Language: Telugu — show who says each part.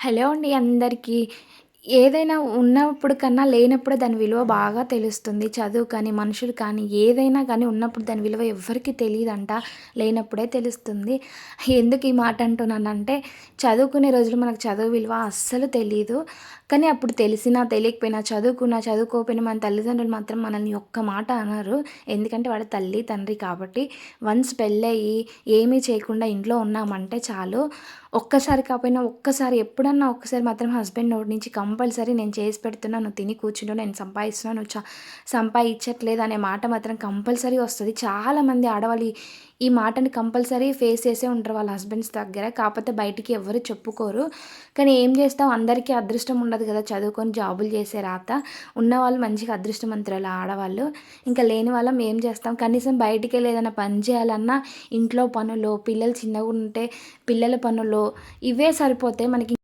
Speaker 1: హలో అండి అందరికీ. ఏదైనా ఉన్నప్పుడు కన్నా లేనప్పుడే దాని విలువ బాగా తెలుస్తుంది. చదువు కానీ, మనుషులు కానీ, ఏదైనా కానీ ఉన్నప్పుడు దాని విలువ ఎవ్వరికి తెలియదంట లేనప్పుడే తెలుస్తుంది. ఎందుకు ఈ మాట అంటున్నానంటే, చదువుకునే రోజులు మనకు చదువు విలువ అస్సలు తెలియదు కానీ అప్పుడు తెలిసినా, తెలియకపోయినా, చదువుకున్నా, చదువుకోకపోయినా మన తల్లిదండ్రులు మాత్రం మనల్ని ఒక్క మాట అనరు. ఎందుకంటే వాడు తల్లి, తండ్రి కాబట్టి. వన్స్ పెళ్ళయి ఏమీ చేయకుండా ఇంట్లో ఉన్నామంటే చాలు ఒక్కసారి కాకపోయినా ఒక్కసారి ఎప్పుడన్నా ఒక్కసారి మాత్రం హస్బెండ్ నోటి నుంచి కంపల్సరీ నేను చేసి పెడుతున్నా, నువ్వు తిని కూర్చుంటూ నేను సంపాదిస్తున్నాను నువ్వు చ సంపాదించట్లేదు అనే మాట మాత్రం కంపల్సరీ వస్తుంది చాలామంది ఆడవాళ్ళు ఈ మాటని కంపల్సరీ ఫేస్ చేసే ఉంటారు వాళ్ళ హస్బెండ్స్ దగ్గర. కాకపోతే బయటికి ఎవ్వరు చెప్పుకోరు. కానీ ఏం చేస్తాం అందరికీ అదృష్టం ఉండదు కదా! చదువుకొని జాబులు చేసే రాత. ఉన్నవాళ్ళు మంచిగా అదృష్టవంతురాలు ఆడవాళ్ళు. ఇంకా లేని వాళ్ళం ఏం చేస్తాం? కనీసం బయటికి వెళ్ళి ఏదైనా పని చేయాలన్నా ఇంట్లో పనులు, పిల్లలు చిన్నగా ఉంటే పిల్లల పనులు ఇవే సరిపోతే మనకి